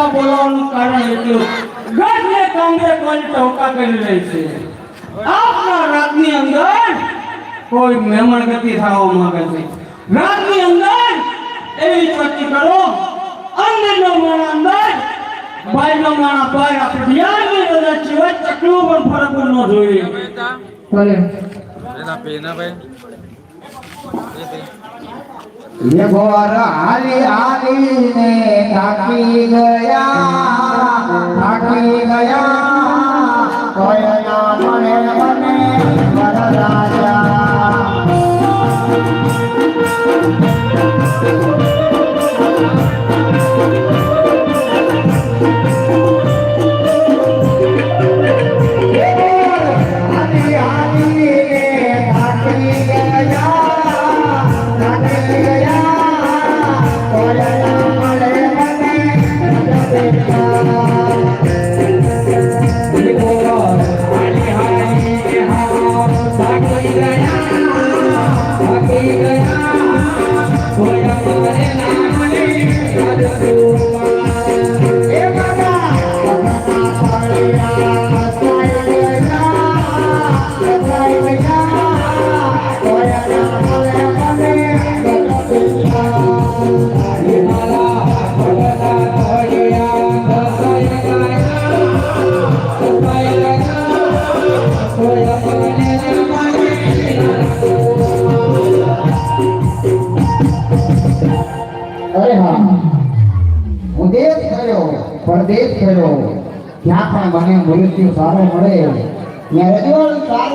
ટકા બોલાવવાનું કારણ એટલું. ગઢને કામરે કોઈ ટોકા કરી રહી છે. આપના રાતની અંદર કોઈ મહેમાન ગતિ થવા માંગે છે. રાતની અંદર એવી ચર્ચી કરો. અંદરનો માણા અંદર બહારનો માણા બહાર આપણે ધ્યાનની બધા જીવન ચકલું પણ ફરક ન જોઈએ. ભલે. પેના ભાઈ. હારી હારીને થાકી ગયા. અરે હા. હું દેશ થયો પરદેશ થયો. ત્યાં પણ મને મૃત્યુ સારો મળે. ત્યાં રજવાડું સારું